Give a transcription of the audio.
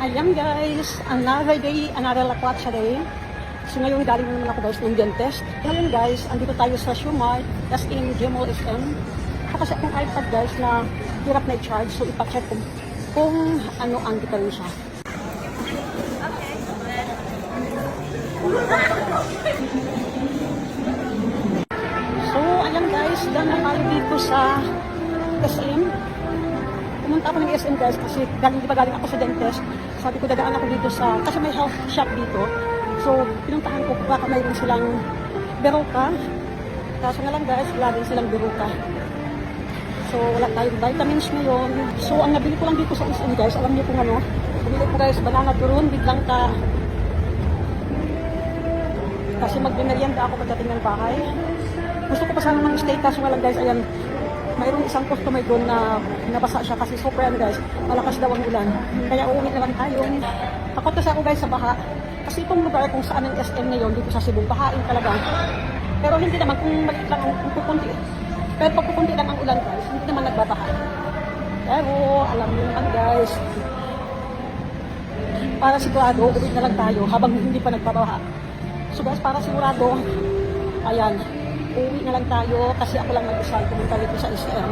Ayan guys, another day, another lakwatsya day. So ngayon galing na naman ako guys ng dentist. Ngayon guys, andito tayo sa Shumart, that's in Gmall SM. Kasi akong iPad guys na hirap na i-charge, so ipacheck ko kung ano ang diferensya. So, ayan guys, daan na tayo dito sa SM. Pumunta ako ng SM guys kasi galing, di ba galing ako sa dentist. Sabi ko dadaan ako dito sa, kasi may health shop dito. So, pinuntahan ko baka mayroon silang beroka. Kaso nga lang guys, wala din silang beroka. So, wala tayong vitamins ngayon. So, ang nabili ko lang dito sa SM guys, alam niyo kung ano, nabili ko guys, banana turon, biglang ka. Kasi magdinarianda ako pagdating ng bahay. Gusto ko pa sana ng nga lang guys, ayan, mayroong isang customer doon na nabasa siya kasi super ano guys, malakas daw ang ulan. Kaya uuwi na lang tayo. Ako kasi ako guys sa baha. Kasi itong lugar kung saan ang SM ngayon, dito sa Cebu, bahain talaga. Pero hindi naman kung maliit lang ang pupunti. Pero pag pupunti lang ang ulan guys, hindi naman nagbabaha. Pero alam niyo naman guys, para sigurado, uwi na lang tayo habang hindi pa nagbabaha. So guys, para sigurado, ayan, uwi na lang tayo kasi ako lang mag-isa pumunta dito sa SM.